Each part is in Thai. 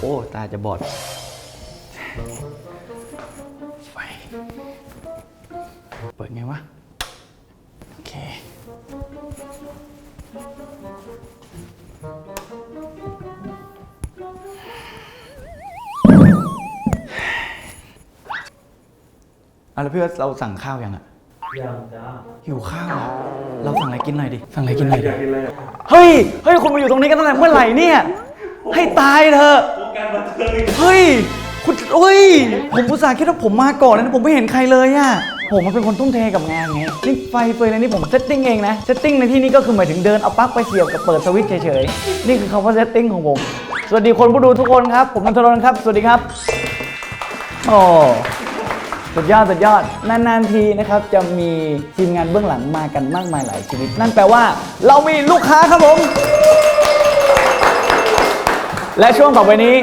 โอ้ ตาจะบอดไฟเปิดไงวะ โอเคเอาแล้วพี่ว่าเราสั่งข้าวยังอะ ยังจ้าหิวข้าวอะเราสั่งอะไรกินหน่อยดิ สั่งอะไรกินหน่อยอดิ ยากกินอะไรเฮ้ย เฮ้ย คุณมาอยู่ตรงนี้กันตั้งแต่เมื่อไหร่เนี่ย ให้ตายเถอะ วงการบันเทิงเฮ้ย คุณเฮ้ย ผมอุตส่าห์คิดว่าผมมาก่อนนะผมไม่เห็นใครเลยอะผมมันเป็นคนทุ่มเทกับงานไงนี่ไฟเฟยอะไรนี่ผมเซตติ้งเองนะ เซตติ้งในที่นี้ก็คือหมายถึงเดินเอาปลั๊กไปเสียบกับเปิดสวิตช์เฉยๆ นี่คือคำว่าเซตติ้งของผม สวัสดีคนผู้ดูทุกคนครับ ผมนันทนนท์ครับ สวัสดีครับ โอ้ สุดยอดสุดยอดนานๆทีนะครับจะมีทีมงานเบื้องหลังมากันมากมายหลายชีวิต นั่นแปลว่า เรามีลูกค้าครับผม และช่วงต่อไปนี้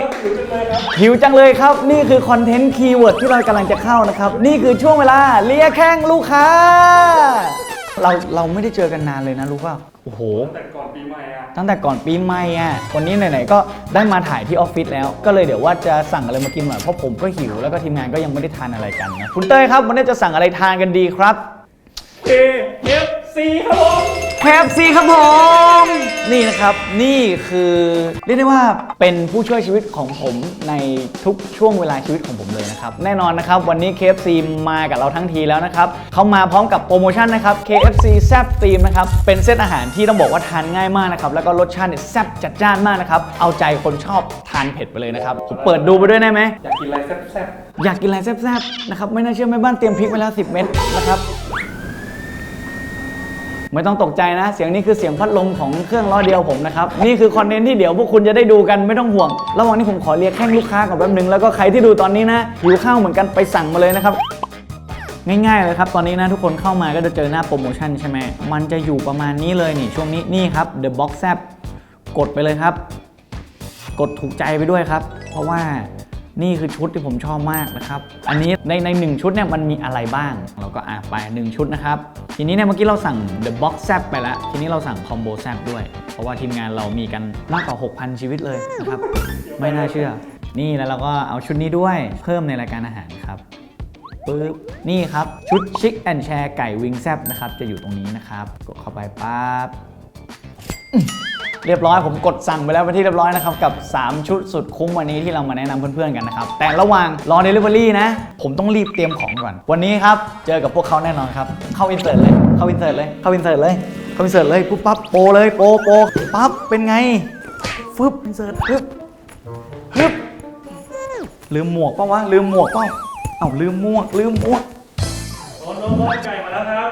หิวจังเลยครับ นี่คือคอนเทนต์คีย์เวิร์ดที่เรากำลังจะเข้านะครับ นี่คือช่วงเวลาเลียแข้งลูกค้า เราเราไม่ได้เจอกันนานเลยนะรู้ป่ะโอ้โห แต่ก่อนปีใหม่อะตั้งแต่ก่อนปีใหม่อะวันนี้ไหนๆก็ได้มาถ่ายที่ออฟฟิศแล้ว ก็เลยเดี๋ยวว่าจะสั่งอะไรมากินหน่อยเพราะผมก็หิวแล้วก็ทีมงานก็ยังไม่ได้ทานอะไรกันนะคุณเต้ยครับวันนี้จะสั่งอะไรทานกันดีครับ KFC ครับผม แคฟซีครับผม นี่นะครับนี่คือเรียกได้ว่าเป็นผู้ช่วยชีวิตของผมในทุกช่วงเวลาชีวิตของผมเลยนะครับ แน่นอนนะครับ วันนี้ KFC มากับเราทั้งทีแล้วนะครับเขามาพร้อมกับโปรโมชั่นนะครับ KFC แซ่บตีมนะครับเป็นเซตอาหารที่ต้องบอกว่าทานง่ายมากนะครับแล้วก็รสชาติเนี่ยแซ่บจัดจ้านมากนะครับเอาใจคนชอบทานเผ็ดไปเลยนะครับผมเปิดดูไปด้วยได้ไหมอยากกินอะไรแซ่บอยากกินอะไรแซ่บๆนะครับไม่น่าเชื่อแม่บ้านเตรียมพริกไว้แล้ว 10 เม็ดนะครับ ไม่ต้องตกใจนะ เสียงนี้คือเสียงพัดลมของเครื่องล้อเดียวผมนะครับ นี่คือคอนเทนต์ที่เดี๋ยวพวกคุณจะได้ดูกันไม่ต้องห่วง ระหว่างนี้ผมขอเรียกแข้งลูกค้าก่อนแป๊บนึง แล้วก็ใครที่ดูตอนนี้นะหิวข้าวเหมือนกันไปสั่งมาเลยนะครับง่ายๆเลยครับ ตอนนี้นะทุกคนเข้ามาก็จะเจอหน้าโปรโมชั่นใช่ไหมมันจะอยู่ประมาณนี้เลยนี่ช่วงนี้นี่ครับ The Box z a p กดไปเลยครับ กดถูกใจไปด้วยครับ เพราะว่า นี่คือชุดที่ผมชอบมากนะครับ อันนี้ในในหนึ่งชุดเนี่ยมันมีอะไรบ้าง เราก็อะไปหนึ่งชุดนะครับ ทีนี้เนี่ยเมื่อกี้เราสั่ง The Box z a p ไปแล้ว ทีนี้เราสั่ง Combo z a p ด้วย เพราะว่าทีมงานเรามีกันมากกว่า 6,000 ชีวิตเลยนะครับ ไม่น่าเชื่อ นี่แล้วเราก็เอาชุดนี้ด้วย เพิ่มในรายการอาหารครับปึ๊บนี่ครับ ชุดชิคแอนแชร์ไก่วิงแซบนะครับ จะอยู่ตรงนี้นะครับ กดเข้าไปปั๊บ เรียบร้อยผมกดสั่งไปแล้วเป็นที่เรียบร้อยนะครับกับ 3 ชุดสุดคุ้มวันนี้ที่เรามาแนะนำเพื่อนๆกันนะครับแต่ระหว่างรอ Delivery นะ ผมต้องรีบเตรียมของก่อน วันนี้ครับเจอกับพวกเขาแน่นอนครับเข้าอินเสิร์ตเลยเข้าอินเสิร์ตเลยเข้าอินเสิร์ตเลยเข้าอินเสิร์ตเลยปุ๊บปั๊บโปเลยโปโปปั๊บเป็นไงฟึบอินเสิร์ตฟึบฟึบลืมหมวกป่าวะลืมหมวกป่าเอ้าลืมหมวกลืมหมวกๆโน้ตโน้ตโน้ตไก่มาแล้วครับ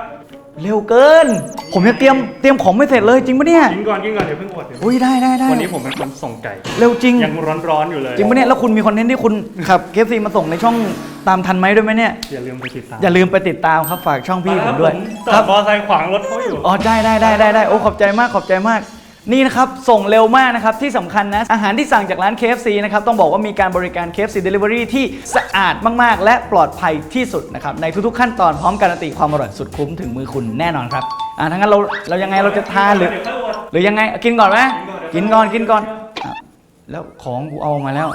เร็วเกิน ผมยังเตรียมเตรียมของไม่เสร็จเลยจริงปะเนี่ยกินก่อนกินก่อนเดี๋ยวเพิ่งอดเดี๋ยวอุ้ยได้ได้ได้วันนี้ผมเป็นคนส่งไก่เร็วจริง ยังร้อนๆอยู่เลยจริงปะเนี่ยแล้วคุณมีคอนเทนต์ที่คุณขับเคฟซีมาส่งในช่องตามทันไหมด้วยไหมเนี่ยอย่าลืมไปติดตามอย่าลืมไปติดตามครับฝากช่องพี่ผมด้วยจอดมอเตอร์ไซค์ขวางรถเขาอยู่อ๋อได้ได้ได้ได้ได้โอ้ขอบใจมากขอบใจมาก นี่นะครับ ส่งเร็วมากนะครับ ที่สำคัญนะ อาหารที่สั่งจากร้าน KFC นะครับ ต้องบอกว่ามีการบริการ KFC Delivery ที่สะอาดมาก ๆ และปลอดภัยที่สุดนะครับ ในทุก ๆ ขั้นตอนพร้อมการันตีความอร่อยสุดคุ้มถึงมือคุณแน่นอนครับ อ่าทั้างนั้นเราเรายังไงเราจะทานหรือ หรือยังไงกินก่อนไหมกินก่อนกินก่อนอะแล้วของกูเอามาแล้ว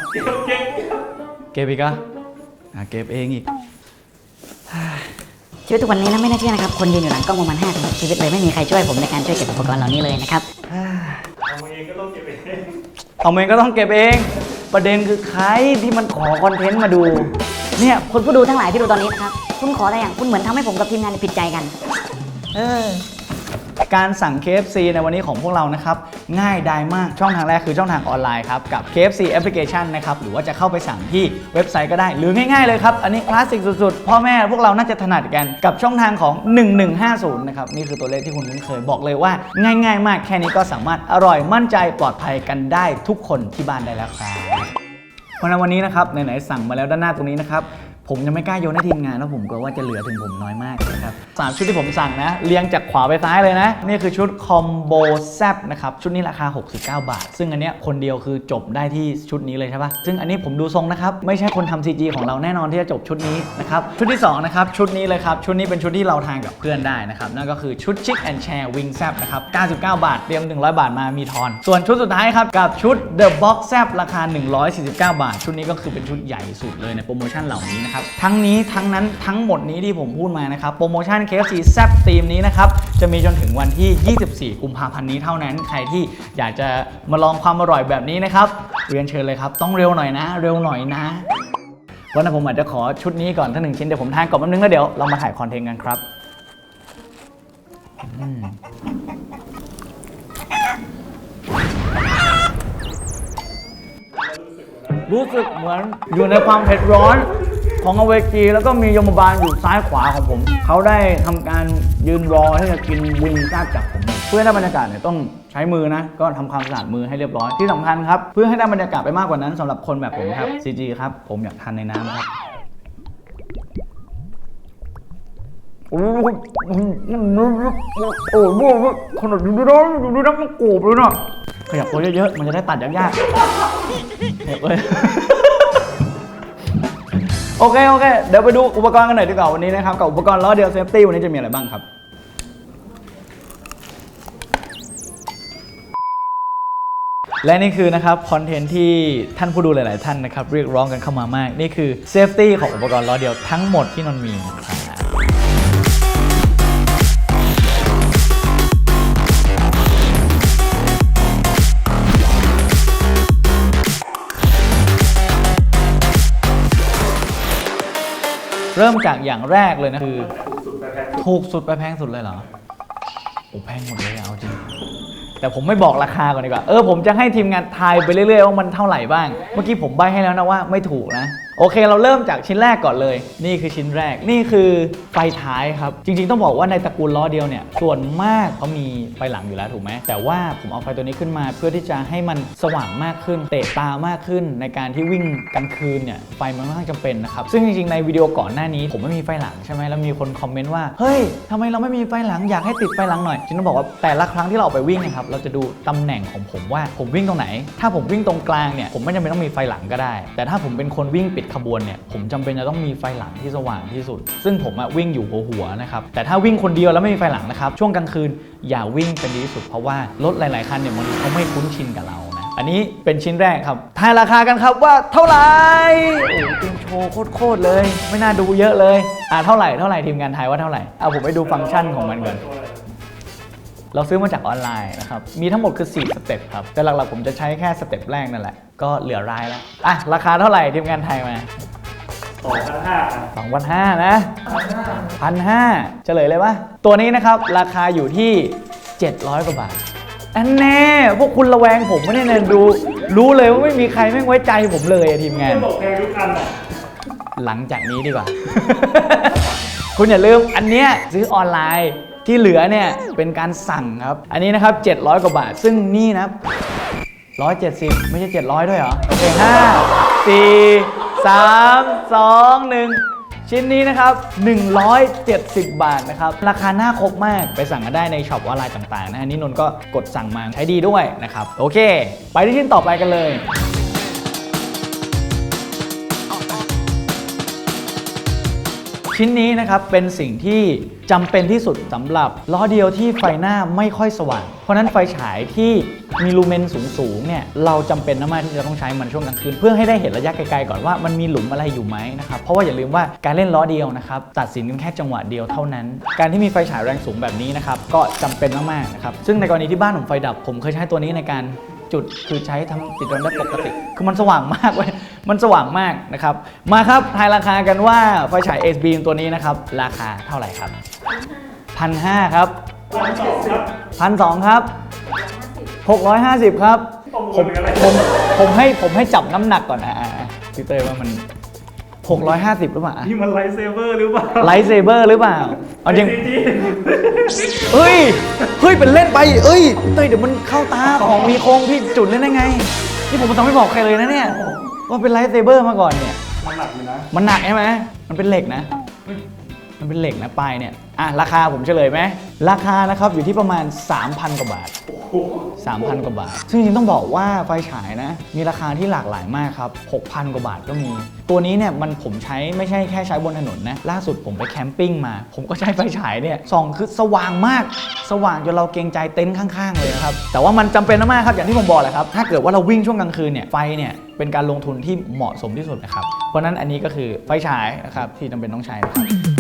เก็บอีกอะอะเก็บเองอีก ชีวิตทุกวันนี้นะไม่น่าเชื่อนะครับ คนยืนอยู่หลังกล้องประมาณ5ถึง6ชีวิตเลยไม่มีใครช่วยผมในการช่วยเก็บอุปกรณ์เหล่านี้เลยนะครับ เอาเองก็ต้องเก็บเองเอาเองก็ต้องเก็บเอง ประเด็นคือใครที่มันขอคอนเทนต์มาดู เนี่ยคนผู้ดูทั้งหลายที่ดูตอนนี้นะครับ คุณขออะไรอย่างคุณเหมือนทำให้ผมกับทีมงานผิดใจกัน เออ การสั่ง KFC ในวันนี้ของพวกเรานะครับง่ายดายมากช่องทางแรกคือช่องทางออนไลน์ครับกับ KFC Application นะครับหรือว่าจะเข้าไปสั่งที่เว็บไซต์ก็ได้ หรือง่ายๆเลยครับ อันนี้คลาสสิกสุดๆ พ่อแม่พวกเราน่าจะถนัดกันกับช่องทางของ 1150 นะครับ นี่คือตัวเลขที่คุณคุ้นเคยบอกเลยว่า ง่ายๆ มากแค่นี้ก็สามารถอร่อยมั่นใจปลอดภัยกันได้ทุกคนที่บ้านได้แล้วครับเพราะฉะนั้นวันนี้นะครับไหนๆสั่งมาแล้วด้านหน้าตรงนี้นะครับ ผมยังไม่กล้าโยนให้ทีมงานแล้วผมกลัวว่าจะเหลือถึงผมน้อยมากนะครับสามชุดที่ผมสั่งนะเรียงจากขวาไปซ้ายเลยนะ นี่คือชุดคอมโบแซบนะครับชุดนี้ราคา 69 บาท ซึ่งอันเนี้ยคนเดียวคือจบได้ที่ชุดนี้เลยใช่ปะซึ่งอันนี้ผมดูทรงนะครับ ไม่ใช่คนทำ CG ของเราแน่นอนที่จะจบชุดนี้นะครับชุดที่2นะครับชุดนี้เลยครับชุดนี้เป็นชุดที่เราทานกับเพื่อนได้นะครับนั่นก็คือชุดชิคแอนแชร์วิงแซบนะครับ99 บาทเตรียม 100 บาทมามีทอน ส่วนชุดสุดท้ายครับกับชุด The Box แซบราคา 149 บาท ชุดนี้ก็คือเป็นชุดใหญ่สุดเลยในโปรโมชั่นเหล่านี้นะครับทั้งนี้ทั้งนั้นทั้งหมดนี้ที่ผมพูดมานะครับ โปรโมชั่น KFC แซบทีมนี้นะครับ จะมีจนถึงวันที่ 24 กุมภาพันธ์นี้เท่านั้น ใครที่อยากจะมาลองความอร่อยแบบนี้นะครับเรียนเชิญเลยครับ ต้องเร็วหน่อยนะ เร็วหน่อยนะวันนั้ผมอาจจะขอชุดนี้ก่อนทั้งหนึ่งชิ้นเดี๋ยวผมทานก่อนแป๊บนึงแล้วเดี๋ยวเรามาถ่ายคอนเทนต์กันครับรู้สึกเหมือนอยู่ในความเผ็ดร้อน ของอเวจีแล้วก็มียมบาลอยู่ซ้ายขวาของผม เขาได้ทำการยืนรอที่จะกินวิงก้าจากผมเพื่อให้ได้บรรยากาศเนี่ยต้องใช้มือนะ ก็ทำความสะอาดมือให้เรียบร้อยที่สำคัญครับ เพื่อให้ได้บรรยากาศไปมากกว่านั้นสำหรับคนแบบผมครับ CG ครับ ผมอยากทานในน้ำครับโอ้โหโอ้โหขนาดดูน้ำดูน้ำมันโกรบเลยนะขยับตัวเยอะๆมันจะได้ตัดยากๆขยับเลย โอเคโอเคเดี๋ยวไปดูอุปกรณ์กันหน่อยดีกว่าวันนี้นะครับกับอุปกรณ์ล้อเดียวเซฟตี้วันนี้จะมีอะไรบ้างครับ และนี่คือนะครับคอนเทนต์ที่ท่านผู้ดูหลาย ๆ ท่านนะครับเรียกร้องกันเข้ามามาก นี่คือเซฟตี้ของอุปกรณ์ล้อเดียวทั้งหมดที่นนท์มีนะครับ เริ่มจากอย่างแรกเลยนะคือถูกสุดไปแพงสุดเลยเหรอโอ้แพงหมดเลยอะเอาจริง แต่ผมไม่บอกราคาก่อนดีกว่า เออผมจะให้ทีมงานทายไปเรื่อยๆว่ามันเท่าไหร่บ้าง เมื่อกี้ผมใบให้แล้วนะว่าไม่ถูกนะ โอเคเราเริ่มจากชิ้นแรกก่อนเลย นี่คือชิ้นแรกนี่คือไฟท้ายครับ จริง ๆ ต้องบอกว่าในตระกูลล้อเดียวเนี่ยส่วนมากเขามีไฟหลังอยู่แล้วถูกไหมแต่ว่าผมเอาไฟตัวนี้ขึ้นมา เพื่อที่จะให้มันสว่างมากขึ้น เตะตามากขึ้น ในการที่วิ่งกลางคืนเนี่ยไฟมันค่อนข้างจำเป็นนะครับซึ่งจริงๆในวิดีโอก่อนหน้านี้ ผมไม่มีไฟหลังใช่ไหมแล้วมีคนคอมเมนต์ว่าเฮ้ยทำไมเราไม่มีไฟหลังอยากให้ติดไฟหลังหน่อยจริงต้องบอกว่าแต่ละครั้งที่เราออกไปวิ่งนะครับเราจะดูตำแหน่งของผมว่าผมวิ่งตรงไหน ถ้าผมวิ่งตรงกลางเนี่ยผมไม่จำเป็นต้องมีไฟหลังก็ได้ แต่ถ้าผมเป็นคนวิ่งปิดขบวนเนี่ยผมจำเป็นจะต้องมีไฟหลังที่สว่างที่สุด ซึ่งผมวิ่งอยู่หัวหัวๆนะครับแต่ถ้าวิ่งคนเดียวแล้วไม่มีไฟหลังนะครับช่วงกลางคืนอย่าวิ่งเป็นดีที่สุด เพราะว่ารถหลาย ๆ คันเนี่ยมันเขาไม่คุ้นชินกับเรานะอันนี้เป็นชิ้นแรกครับทายราคากันครับว่าเท่าไหร่โอ้โหทีมโชว์โคตรเลย ไม่น่าดูเยอะเลยอ่าเท่าไหร่เท่าไหร่ทีมงานทายว่าเท่าไหร่เอาผมไปดูฟังก์ชันของมันก่อนเราซื้อมาจากออนไลน์นะครับ มีทั้งหมดคือ 4 สเต็ปครับ แต่หลักๆผมจะใช้แค่สเต็ปแรกนั่นแหละ ก็เหลือรายแล้ว อะ ราคาเท่าไหร่ทีมงานไทยมาสองพันห้าสองพันห้านะพันห้าเฉลยเลยปะตัวนี้นะครับ ราคาอยู่ที่ 700 กว่าบาท อันแน่พวกคุณระแวงผมไม่ได้เนยดู รู้เลยว่าไม่มีใครแม่งไว้ใจผมเลยอะทีมงานไม่บอกแพงทุกอันอะหลังจากนี้ดีกว่า คุณอย่าลืมอันเนี้ยซื้อออนไลน์ที่เหลือเนี่ยเป็นการสั่งครับ อันนี้นะครับ 700 กว่าบาท ซึ่งนี่นะ ร้อยเจ็ดสิบไม่ใช่เจ็ดร้อยด้วยเหรอ โอเคห้าสี่สามสองหนึ่งชิ้นนี้นะครับ 170 บาทนะครับ ราคาน่าครบมากไปสั่งกันได้ในช็อปออนไลน์ต่างๆนะฮะนี่นนก็กดสั่งมาใช้ดีด้วยนะครับ โอเค ไปที่ชิ้นต่อไปกันเลย ชิ้นนี้นะครับเป็นสิ่งที่จำเป็นที่สุดสำหรับล้อเดียวที่ไฟหน้าไม่ค่อยสว่าง เพราะนั้นไฟฉายที่มีลูเมนสูงๆเนี่ยเราจำเป็นมากที่จะต้องใช้มันช่วงกลางคืน เพื่อให้ได้เห็นระยะไกลๆก่อนว่ามันมีหลุมอะไรอยู่ไหมนะครับเพราะว่าอย่าลืมว่าการเล่นล้อเดียวนะครับตัดสินกันแค่จังหวะเดียวเท่านั้น การที่มีไฟฉายแรงสูงแบบนี้นะครับก็จำเป็นมากๆนะครับซึ่งในกรณีที่บ้านผมไฟดับผมเคยใช้ตัวนี้ในการจุดคือใช้ทำติดรถได้ปกติ คือมันสว่างมากเว้ย มันสว่างมากนะครับ มาครับทายราคากันว่าไฟฉาย S beam ตัวนี้นะครับ ราคาเท่าไหร่ครับพันห้าครับพันสองครับพันสองครับหกร้อยห้าสิบครับผมผมผมให้ผมให้จับน้ำหนักก่อนนะอ่าพี่เต้ยว่ามัน 650 หรือเปล่านี่มันไลท์เซเวอร์หรือเปล่าไลท์เซเบอร์หรือเปล่าเอาจริงจริงเฮ้ยเฮ้ยเป็นเล่นไปเอ้ยเต้ยเดี๋ยวมันเข้าตาของมีโครงพี่จุดเล่นได้ไง นี่ผมทำไม่บอกใครเลยนะเนี่ย ว่าเป็นไลท์เซเบอร์มาก่อนเนี่ย มันหนักอยู่นะ มันหนักใช่ไหม มันเป็นเหล็กนะ มันเป็นเหล็กนะปลายเนี่ย อะราคาผมเฉลยไหมราคานะครับอยู่ที่ประมาณ 3,000 กว่าบาท 3,000 กว่าบาท ซึ่งจริงๆต้องบอกว่าไฟฉายนะ มีราคาที่หลากหลายมากครับ 6,000 กว่าบาทก็มี ตัวนี้เนี่ยมันผมใช้ไม่ใช่แค่ใช้บนถนนนะ ล่าสุดผมไปแคมปิ้งมา ผมก็ใช้ไฟฉายเนี่ยส่องคือสว่างมาก สว่างจนเราเกรงใจเต็นท์ข้างๆเลยนะครับ แต่ว่ามันจำเป็นมากครับอย่างที่ผมบอกแหละครับ ถ้าเกิดว่าเราวิ่งช่วงกลางคืนเนี่ยไฟเนี่ยเป็นการลงทุนที่เหมาะสมที่สุดนะครับ เพราะนั้นอันนี้ก็คือไฟฉายนะครับที่จำเป็นต้องใช้นะครับ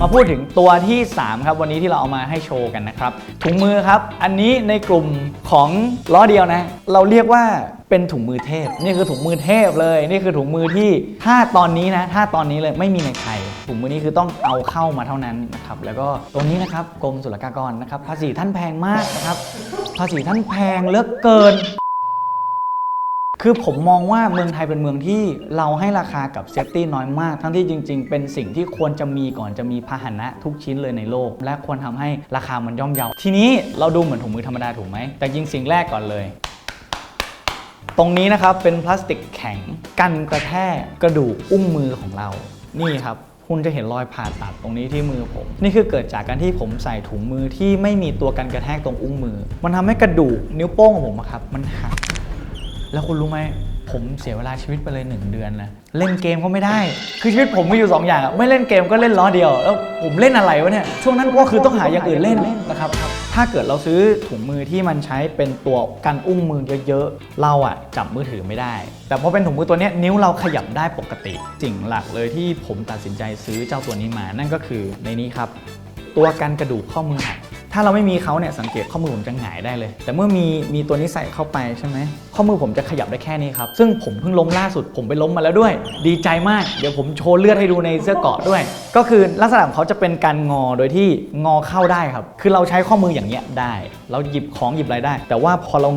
มาพูดถึงตัวที่ 3 ครับวันนี้ที่เราเอามาให้โชว์กันนะครับ ถุงมือครับ อันนี้ในกลุ่มของล้อเดียวนะ เราเรียกว่าเป็นถุงมือเทพ นี่คือถุงมือเทพเลย นี่คือถุงมือที่ถ้าตอนนี้นะ ถ้าตอนนี้เลยไม่มีในไทยถุงมือนี้คือต้องเอาเข้ามาเท่านั้นนะครับแล้วก็ตัวนี้นะครับกรมศุลกากรนะครับ ภาษีท่านแพงมากนะครับ ภาษีท่านแพงเหลือเกิน คือผมมองว่าเมืองไทยเป็นเมืองที่เราให้ราคากับเซฟตี้น้อยมาก ทั้งที่จริง ๆ เป็นสิ่งที่ควรจะมีก่อนจะมีพาหนะทุกชิ้นเลยในโลก และควรทำให้ราคามันย่อมเยา ทีนี้เราดูเหมือนถุงมือธรรมดาถูกไหม แต่จริงสิ่งแรกก่อนเลย ตรงนี้นะครับเป็นพลาสติกแข็งกันกระแทกกระดูกอุ้งมือของเรา นี่ครับคุณจะเห็นรอยผ่าตัดตรงนี้ที่มือผม นี่คือเกิดจากการที่ผมใส่ถุงมือที่ไม่มีตัวกันกระแทกตรงอุ้งมือ มันทำให้กระดูกนิ้วโป้งของผมอะครับมันหัก แล้วคุณรู้ไหมผมเสียเวลาชีวิตไปเลย 1 เดือนนะเล่นเกมก็ไม่ได้ คือชีวิตผมมีอยู่ 2 อย่างอะไม่เล่นเกมก็เล่นล้อเดียว แล้วผมเล่นอะไรวะเนี่ยช่วงนั้นก็คือต้องหาอย่างอื่นเล่นนะครับถ้าเกิดเราซื้อถุงมือที่มันใช้เป็นตัวกันอุ้งมือเยอะๆเราอะจับมือถือไม่ได้ แต่พอเป็นถุงมือตัวนี้นิ้วเราขยับได้ปกติสิ่งหลักเลยที่ผมตัดสินใจซื้อเจ้าตัวนี้มา นั่นก็คือในนี้ครับ ตัวกันกระดูกข้อมือหัก ถ้าเราไม่มีเขาเนี่ยสังเกตข้อมือผมจะหงายได้เลย แต่เมื่อมีมีตัวนี้ใส่เข้าไปใช่ไหมข้อมือผมจะขยับได้แค่นี้ครับ ซึ่งผมเพิ่งล้มล่าสุดผมไปล้มมาแล้วด้วย ดีใจมาก เดี๋ยวผมโชว์เลือดให้ดูในเสื้อเกาะด้วย ก็คือลักษณะของเขาจะเป็นการงอโดยที่งอเข้าได้ครับ คือเราใช้ข้อมืออย่างเงี้ยได้ เราหยิบของหยิบอะไรได้ แต่ว่าพอเรา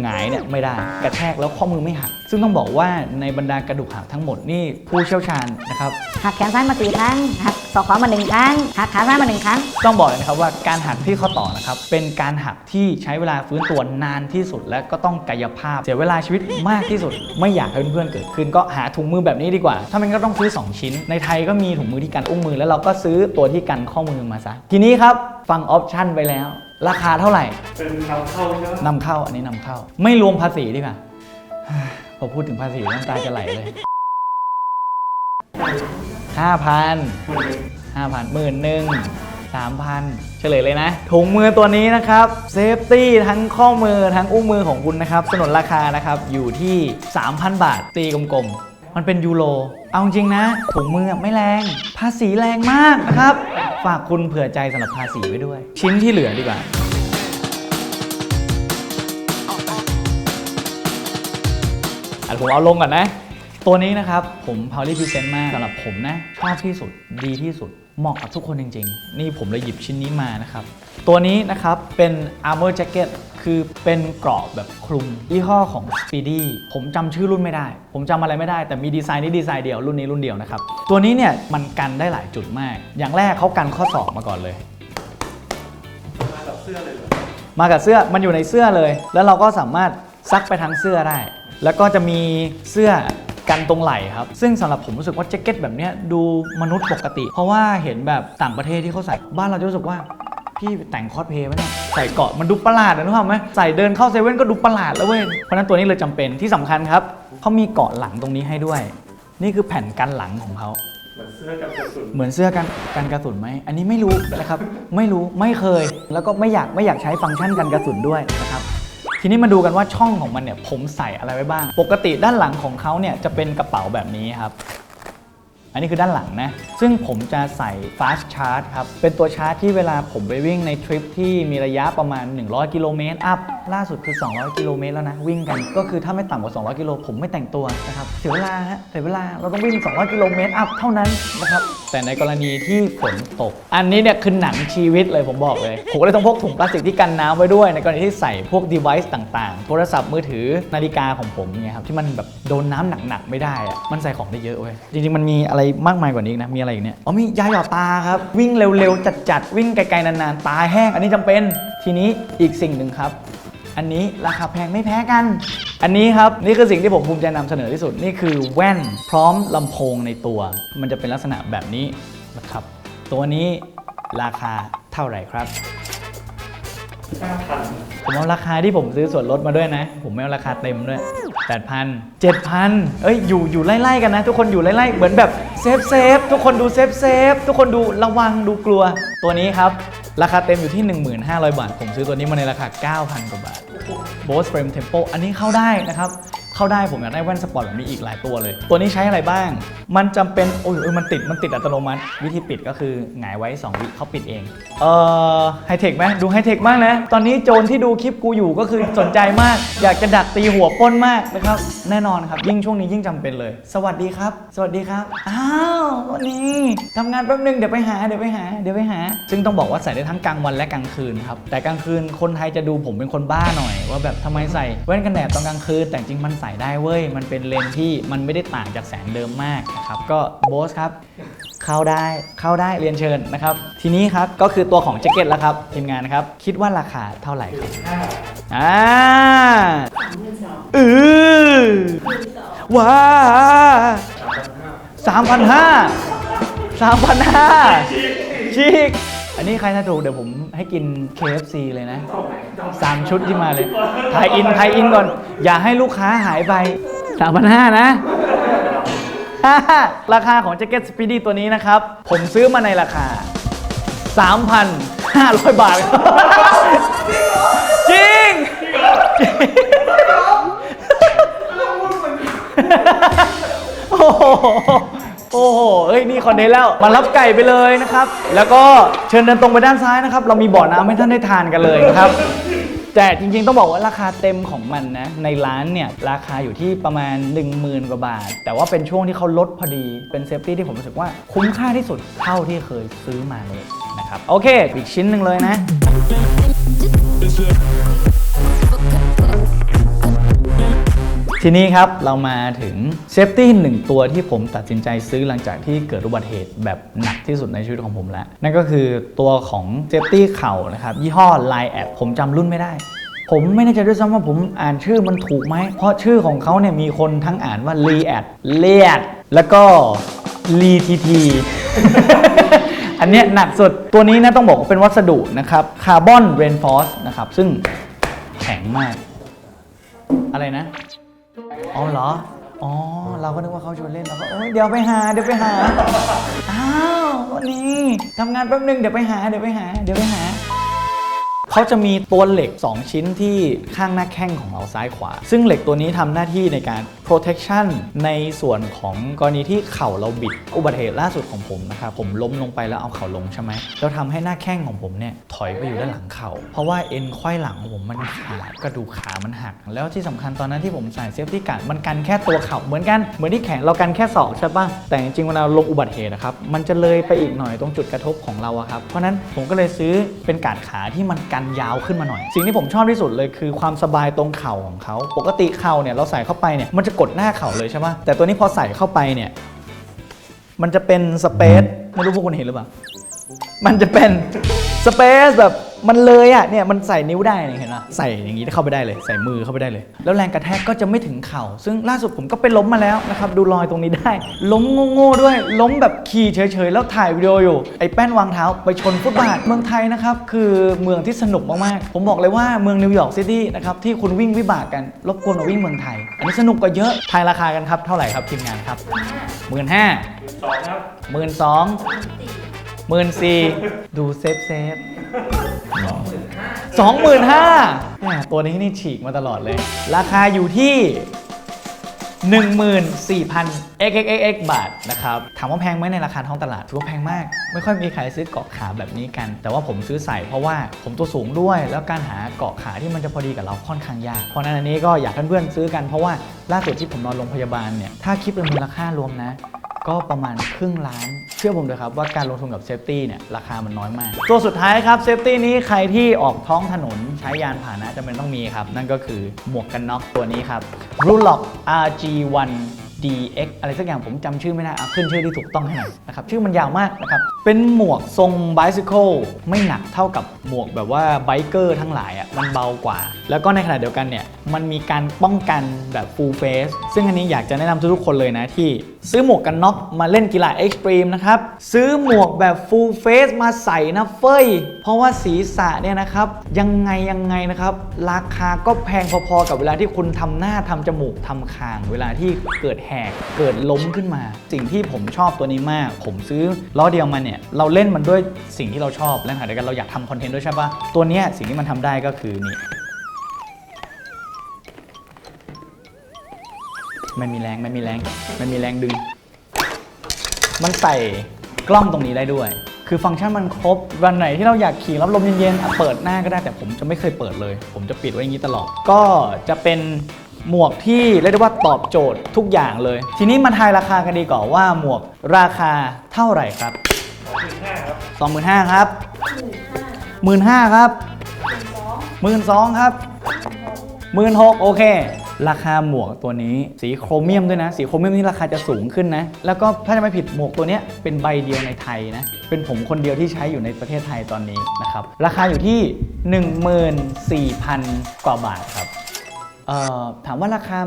หงายเนี่ยไม่ได้กระแทกแล้วข้อมือไม่หัก ซึ่งต้องบอกว่าในบรรดากระดูกหักทั้งหมดนี่ผู้เชี่ยวชาญนะครับหักแขนซ้ายมาสี่ครั้งหักศอกขวามาหนึ่งครั้งหักขาซ้ายมาหนึ่งครั้งต้องบอกเลยนะครับว่าการหักที่ข้อต่อนะครับเป็นการหักที่ใช้เวลาฟื้นตัวนานที่สุด และก็ต้องกายภาพ เสียเวลาชีวิตมากที่สุด ไม่อยากให้เพื่อนๆเกิดขึ้น ก็หาถุงมือแบบนี้ดีกว่า ถ้ามันก็ต้องซื้อ 2 ชิ้น ในไทยก็มีถุงมือที่กันอุ้งมือ แล้วเราก็ซื้อตัวที่กันข้อมือมาซะทีนี้ครับฟังออปชั่นไปแล้ว ราคาเท่าไหร่ เป็นนำเข้าใช่ไหมนำเข้าอันนี้นำเข้า ไม่รวมภาษีดีกว่า พอพูดถึงภาษีน้ำตาจะไหลเลยห้าพันห้าพันหมื่นหนึ่งสามพันเฉลยเลยนะ ถุงมือตัวนี้นะครับเซฟตี้ทั้งข้อมือทั้งอุ้งมือของคุณนะครับสนนราคานะครับอยู่ที่ 3,000 บาทตีกลมๆ มันเป็นยูโร เอาจริงนะถุงมือไม่แรง ภาษีแรงมากนะครับ ฝากคุณเผื่อใจสำหรับภาษีไว้ด้วย ชิ้นที่เหลือดีกว่าอะผมเอาลงก่อนนะ ตัวนี้นะครับผม p o w e r Present มากสำหรับผมนะชอบที่สุดดีที่สุดเหมาะกับทุกคนจริง ๆ นี่ผมเลยหยิบชิ้นนี้มานะครับ ตัวนี้นะครับเป็น Armor Jacket คือเป็นเกราะแบบคลุมยี่ห้อของ Speedy ผมจำชื่อรุ่นไม่ได้ ผมจำอะไรไม่ได้แต่มีดีไซน์นี้ดีไซน์เดียวรุ่นนี้รุ่นเดียวนะครับ ตัวนี้เนี่ยมันกันได้หลายจุดมาก อย่างแรกเขากันข้อศอกมาก่อนเลย มากับเสื้อเลยเหรอมากับเสื้อมันอยู่ในเสื้อเลย แล้วเราก็สามารถซักไปทั้งเสื้อได้ แล้วก็จะมีเสื้อกันตรงไหล่ครับ ซึ่งสำหรับผมรู้สึกว่าแจ็คเก็ตแบบนี้ดูมนุษย์ปกติ เพราะว่าเห็นแบบต่างประเทศที่เขาใส่บ้านเราจะรู้สึกว่า พี่แต่งคอสเพลย์ไหมเนี่ยใส่เกราะมันดูประหลาดนะนึกภาพไหมใส่เดินเข้าเซเว่นก็ดูประหลาดแล้วเว้ยเพราะฉะนั้นตัวนี้เลยจำเป็นที่สำคัญครับเขามีเกราะหลังตรงนี้ให้ด้วย นี่คือแผ่นกันหลังของเขาเหมือนเสื้อกับกระสุนเหมือนเสื้อกันกันกระสุนไหม อันนี้ไม่รู้นะครับ ไม่รู้ไม่เคย แล้วก็ไม่อยากไม่อยากใช้ฟังก์ชันกันกระสุนด้วยนะครับ ทีนี้มาดูกันว่าช่องของมันเนี่ยผมใส่อะไรไว้บ้าง ปกติด้านหลังของเขาเนี่ยจะเป็นกระเป๋าแบบนี้ครับ อันนี้คือด้านหลังนะ ซึ่งผมจะใส่ fast charge ครับ เป็นตัวชาร์จที่เวลาผมไปวิ่งในทริปที่มีระยะประมาณ 100 กิโลเมตรอัพ ล่าสุดคือ 200 กิโลเมตรแล้วนะ วิ่งกันก็คือถ้าไม่ต่ำกว่า 200 กิโลผมไม่แต่งตัวนะครับเสียเวลาฮะเสียเวลาเราต้องวิ่ง 200 กิโลเมตรอัพเท่านั้นนะครับแต่ในกรณีที่ฝนตก อันนี้เนี่ยคือหนังชีวิตเลยผมบอกเลยผมก็เลยต้องพกถุงพลาสติกที่กันน้ำไว้ด้วย ในกรณีที่ใส่พวก device ต่างๆ โทรศัพท์มือถือนาฬิกาของผมเนี่ยครับที่มันแบบโดนน้ำหนักๆไม่ได้อะมันใส่ของได้เยอะเว้ยจริงๆมันมีอะไรมากมายกว่านี้อีกนะมีอะไรอีกเนี่ยอ๋อมียาหยอดตาครับวิ่งเร็วๆจัดๆวิ่งไกลๆนานๆตาแห้งอันนี้จำเป็นทีนี้อีกสิ่งหนึ่งครับ อันนี้ราคาแพงไม่แพ้กัน อันนี้ครับนี่คือสิ่งที่ผมภูมิใจนำเสนอที่สุดนี่คือแว่นพร้อมลำโพงในตัว มันจะเป็นลักษณะแบบนี้นะครับ ตัวนี้ราคาเท่าไหร่ครับห้าพันผมเอาราคาที่ผมซื้อส่วนลดมาด้วยนะ ผมไม่เอาราคาเต็มด้วย8,000 7,000 เอ้ยอยู่อยู่ไล่ๆกันนะ ทุกคนอยู่ไล่ๆเหมือนแบบเซฟเซฟทุกคนดูเซฟเซฟทุกคนดูระวังดูกลัวตัวนี้ครับ ราคาเต็มอยู่ที่ 1500 บาท ผมซื้อตัวนี้มาในราคา 9,000 กว่าบาท Bose Frame Tempo อันนี้เข้าได้นะครับ เข้าได้ผมอยากได้แว่นสปอร์ตแบบนี้อีกหลายตัวเลย ตัวนี้ใช้อะไรบ้าง มันจำเป็นโอ้ยมันติดมันติดอัตโนมัติ วิธีปิดก็คือหงายไว้ 2 วิเขาปิดเอง เอ่อไฮเทคไหมดูไฮเทคมากนะ ตอนนี้โจรที่ดูคลิปกูอยู่ก็คือสนใจมาก อยากจะดักตีหัวป้นมากนะครับ แน่นอนครับ ยิ่งช่วงนี้ยิ่งจำเป็นเลย สวัสดีครับ สวัสดีครับอ้าววันนี้ทำงานแป๊บนึงเดี๋ยวไปหาเดี๋ยวไปหาเดี๋ยวไปหา ซึ่งต้องบอกว่าใส่ได้ทั้งกลางวันและกลางคืนครับแต่กลางคืนคนไทยจะดูผมเป็นคนบ้าหน่อย ว่าแบบทำไมใส่แว่นกันแดดตอนกลางคืนแต่จริงมันใส่ได้เว้ย มันเป็นเลนส์ที่มันไม่ได้ต่างจากแสงเดิมมากนะครับ ก็โบสครับ เข้าได้ เข้าได้เรียนเชิญนะครับ ทีนี้ครับ ก็คือตัวของแจ็คเก็ตแล้วครับ ทีมงานนะครับ คิดว่าราคาเท่าไหร่ครับห้าอ่าเออว้าสามพันห้าสามพันห้าชิก อันนี้ใครถ้าถูกเดี๋ยวผมให้กิน KFC เลยนะสามชุดที่มาเลยไทยอินไทยอินก่อน อย่าให้ลูกค้าหายไปสามพันห้านะ ราคาของแจ็คเก็ตสปีดี้ตัวนี้นะครับ ผมซื้อมาในราคา 3,500 บาท จริง โอ้โห โอ้โหเฮ้ยนี่คอนเทนต์แล้ว มารับไก่ไปเลยนะครับ แล้วก็เชิญเดินตรงไปด้านซ้ายนะครับ เรามีบ่อน้ำให้ท่านได้ทานกันเลยนะครับ แต่จริงๆต้องบอกว่าราคาเต็มของมันนะ ในร้านเนี่ย ราคาอยู่ที่ประมาณ 10,000 กว่าบาท แต่ว่าเป็นช่วงที่เขาลดพอดี เป็นเซฟตี้ที่ผมรู้สึกว่าคุ้มค่าที่สุดเท่าที่เคยซื้อมาเลยนะครับ โอเค อีกชิ้นหนึ่งเลยนะ ทีนี้ครับเรามาถึงเซฟตี้หนึ่งตัวที่ผมตัดสินใจซื้อหลังจากที่เกิดอุบัติเหตุแบบหนักที่สุดในชีวิตของผมแล้ว นั่นก็คือตัวของเซฟตี้เข่านะครับ ยี่ห้อ Line แอดผมจำรุ่นไม่ได้ผมไม่แน่ใจด้วยซ้ำว่าผมอ่านชื่อมันถูกไหม เพราะชื่อของเขาเนี่ยมีคนทั้งอ่านว่า l ีแอดเลียดแล้วก็ลีทีทีอันเนี้ยหนักสุด ตัวนี้นะต้องบอกว่าเป็นวัสดุนะครับคาร์บอนเรนฟอสนะครับ ซึ่งแข็งมาก อะไรนะ อ๋อเหรอ อ๋อ เราก็นึกว่าเขาชวนเล่นเราก็โอ๊ยเดี๋ยวไปหา เดี๋ยวไปหา อ้าววันนี้ทำงานแป๊บนึง เดี๋ยวไปหา เดี๋ยวไปหา เดี๋ยวไปหา เขาจะมีตัวเหล็ก 2 ชิ้นที่ข้างหน้าแข้งของเราซ้ายขวา ซึ่งเหล็กตัวนี้ทำหน้าที่ในการ protection ในส่วนของกรณีที่เข่าเราบิด อุบัติเหตุล่าสุดของผมนะครับผมล้มลงไปแล้วเอาเข่าลงใช่ไหมแล้วทำให้หน้าแข้งของผมเนี่ยถอยไปอยู่ด้านหลังเข่า เพราะว่าเอ็นไขว้หลังของผมมันขาดกระดูกขามันหัก แล้วที่สำคัญตอนนั้นที่ผมใส่เซฟตี้การ์ดมันกันแค่ตัวเข่าเหมือนกันเหมือนที่แขนเรากันแค่ศอกใช่ปะแต่จริงๆเวลาลงอุบัติเหตุนะครับมันจะเลยไปอีกหน่อยตรงจุดกระทบของเราครับเพราะนั้นผมก็เลยซื้อเป็นกาดขาที่มันกันยาวขึ้นมาหน่อย สิ่งที่ผมชอบที่สุดเลยคือความสบายตรงเข่าของเขา ปกติเข่าเนี่ยเราใส่เข้าไปเนี่ยมันจะกดหน้าเข่าเลยใช่ไหมแต่ตัวนี้พอใส่เข้าไปเนี่ยมันจะเป็นสเปซไม่รู้พวกคุณเห็นหรือเปล่า มันจะเป็นสเปซแบบ มันเลยอะเนี่ยมันใส่นิ้วได้เนี่ยเห็นไหมใส่อย่างนี้เข้าไปได้เลย ใส่มือเข้าไปได้เลย แล้วแรงกระแทกก็จะไม่ถึงเข่า ซึ่งล่าสุดผมก็ไปล้มมาแล้วนะครับดูรอยตรงนี้ได้ ล้มโง่ๆด้วย ล้มแบบขี่เฉยๆแล้วถ่ายวิดีโออยู่ไอ้แป้นวางเท้าไปชนฟุตบาทเมืองไทยนะครับคือเมืองที่สนุกมากๆผมบอกเลยว่าเมืองนิวยอร์กซิตี้นะครับที่คุณวิ่งวิบากกันรบกวนมาวิ่งเมืองไทยอันนี้สนุกกว่าเยอะทายราคากันครับเท่าไหร่ครับทีมงานครับหมื่นห้าสองครับหมื่นสองหมื่นสี่ดูเซฟเซฟ สองหมื่นห้าตัวนี้นี่ฉีกมาตลอดเลย ราคาอยู่ที่ 14,000 xxx บาทนะครับ ถามว่าแพงไหมในราคาท้องตลาดถือว่าแพงมาก ไม่ค่อยมีใครซื้อเกาะขาแบบนี้กัน แต่ว่าผมซื้อใส่เพราะว่าผมตัวสูงด้วย แล้วการหาเกาะขาที่มันจะพอดีกับเราค่อนข้างยาก เพราะฉะนั้นอันนี้ก็อยากให้เพื่อนๆซื้อกันเพราะว่าล่าสุดที่ผมนอนโรงพยาบาลเนี่ย ถ้าคิดเป็นมูลค่ารวมนะ ก็ประมาณครึ่งล้าน เชื่อผมเลยครับว่าการลงทุนกับเซฟตี้เนี่ยราคามันน้อยมาก ตัวสุดท้ายครับเซฟตี้นี้ใครที่ออกท้องถนนใช้ยานพาหนะจำเป็นต้องมีครับ นั่นก็คือหมวกกันน็อกตัวนี้ครับ r u l o c RG1 DX อะไรสักอย่างผมจำชื่อไม่ได้เอาขึ้นชื่อที่ถูกต้องให้หน่อยนะครับชื่อมันยาวมากนะครับ เป็นหมวกทรง bicycle ไม่หนักเท่ากับหมวกแบบว่าไบเกอร์ทั้งหลายอะมันเบากว่า แล้วก็ในขณะเดียวกันเนี่ยมันมีการป้องกันแบบ full face ซึ่งอันนี้อยากจะแนะนำทุกๆคนเลยนะที่ซื้อหมวกกันน็อกมาเล่นกีฬาเอ็กซ์ตรีมนะครับ ซื้อหมวกแบบ full face มาใส่นะเฟยเพราะว่าศีรษะเนี่ยนะครับ ยังไงยังไงนะครับ ราคาก็แพงพอๆกับเวลาที่คุณทำหน้าทำจมูกทำคาง เวลาที่เกิดแหกเกิดล้มขึ้นมา สิ่งที่ผมชอบตัวนี้มาก ผมซื้อล้อเดียวมาเนี่ยเราเล่นมันด้วยสิ่งที่เราชอบและขณะเดียวกันเราอยากทำคอนเทนต์ด้วยใช่ปะตัวเนี้ยสิ่งที่มันทำได้ก็คือนี่ไม่มีแรงไม่มีแรงไม่มีแรงดึง มันใส่กล้องตรงนี้ได้ด้วย คือฟังก์ชันมันครบ วันไหนที่เราอยากขี่รับลมเย็นๆอะเปิดหน้าก็ได้แต่ผมจะไม่เคยเปิดเลย ผมจะปิดไว้อย่างนี้ตลอด ก็จะเป็น หมวกที่เรียกได้ว่าตอบโจทย์ทุกอย่างเลย ทีนี้มาทายราคากันดีกว่าว่าหมวกราคาเท่าไหร่ครับสองหมื่นห้าครับ25,000ครับ15,000ครับ12,000ครับ16,000โอเคราคาหมวกตัวนี้สีโครเมียมด้วยนะ สีโครเมียมนี่ราคาจะสูงขึ้นนะ แล้วก็ถ้าจะไม่ผิดหมวกตัวเนี้ยเป็นใบเดียวในไทยนะ เป็นผมคนเดียวที่ใช้อยู่ในประเทศไทยตอนนี้นะครับ ราคาอยู่ที่ 14,000 กว่าบาทครับเอ่อ ถามว่าราคา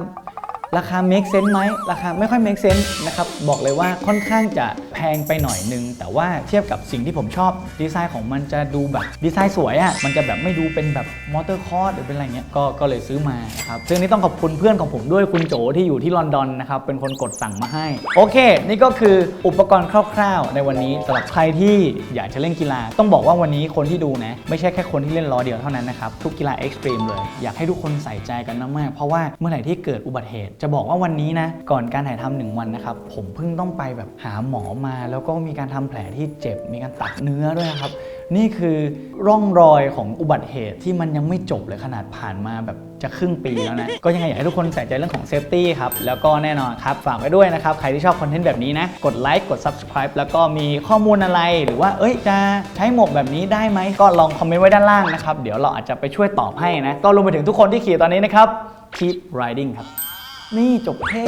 ราคา make sense ไหมราคาไม่ค่อย make sense นะครับบอกเลยว่าค่อนข้างจะแพงไปหน่อยนึง แต่ว่าเทียบกับสิ่งที่ผมชอบดีไซน์ของมันจะดูแบบดีไซน์สวยอะ่ะมันจะแบบไม่ดูเป็นแบบมอเตอร์คอร์สหรือเป็นอะไรเงี้ยก็ก็เลยซื้อมาครับซึ่งนี่ต้องขอบคุณเพื่อนของผมด้วยคุณโจที่อยู่ที่ลอนดอนนะครับเป็นคนกดสั่งมาให้ โอเค นี่ก็คืออุปกรณ์คร่าว ๆ ในวันนี้สำหรับใครที่อยากจะเล่นกีฬา ต้องบอกว่าวันนี้คนที่ดูนะไม่ใช่แค่คนที่เล่นล้อเดียวเท่านั้นนะครับทุกกีฬาเอ็กซ์ตรีมเลยอยากให้ทุกคนใส่ใจกันมากๆเพราะว่าเมื่อไหร่ที่เกิดอุบัติเหตุ จะบอกว่าวันนี้นะก่อนการถ่ายทำหนึ่งวันนะครับผมเพิ่งต้องไปแบบหาหมอมา แล้วก็มีการทำแผลที่เจ็บ มีการตัดเนื้อด้วยนะครับ นี่คือร่องรอยของอุบัติเหตุที่มันยังไม่จบเลยขนาดผ่านมาแบบจะครึ่งปีแล้วนะ ก็ยังไงอยากให้ทุกคนใส่ใจเรื่องของเซฟตี้ครับ แล้วก็แน่นอนครับ ฝากไว้ด้วยนะครับ ใครที่ชอบคอนเทนต์แบบนี้นะ กดไลค์กด subscribe แล้วก็มีข้อมูลอะไรหรือว่าเอ้ยจะใช้หมวกแบบนี้ได้ไหม ก็ลองคอมเมนต์ไว้ด้านล่างนะครับเดี๋ยวเราอาจจะไปช่วยตอบให้นะก็รวมไปถึงทุกคนที่ขี่ตอนนี้นะครับ keep riding ครับ นี่จบเท่